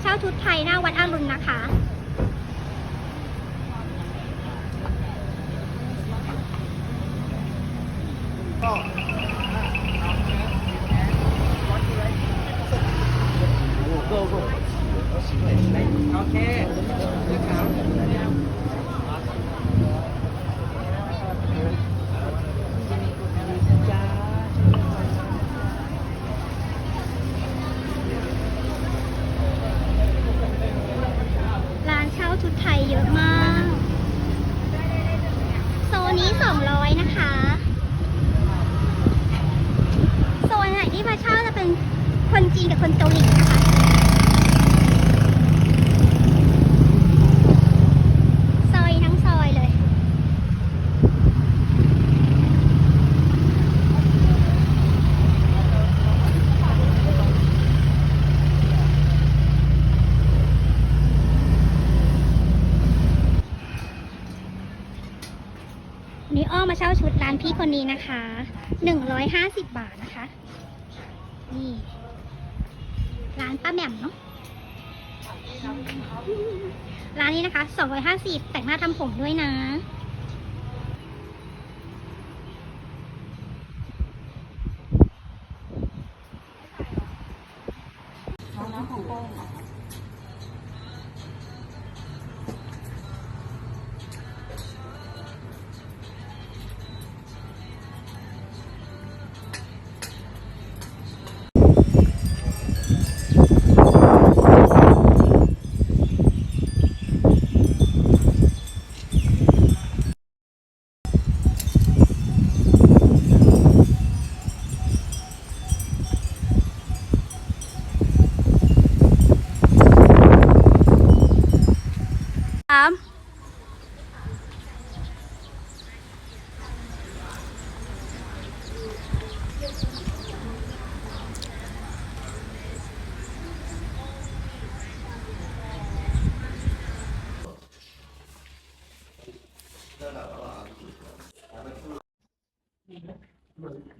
เช่าชุดไทยหน้าวัดอรุณนะคะ โอเค ร้านเช่าชุดไทย เยอะมาก โซนนี้200นะคะ โซนไหนที่มาเช่าจะเป็นคนจีนกับคนเกาหลีนะคะ ซอยทั้งซอยเลย วั นนี้อ้อมมาเช่าชุดร้านพี่คนนี้นะคะหนึ่งร้อยห้าสิบบาทนะคะ นี่ ร้านป้าแหม่มเนาะ ร้านนี้นะคะสองร้อยห้าสิบแต่งหน้าทำผมด้วยนะ Am. Thank.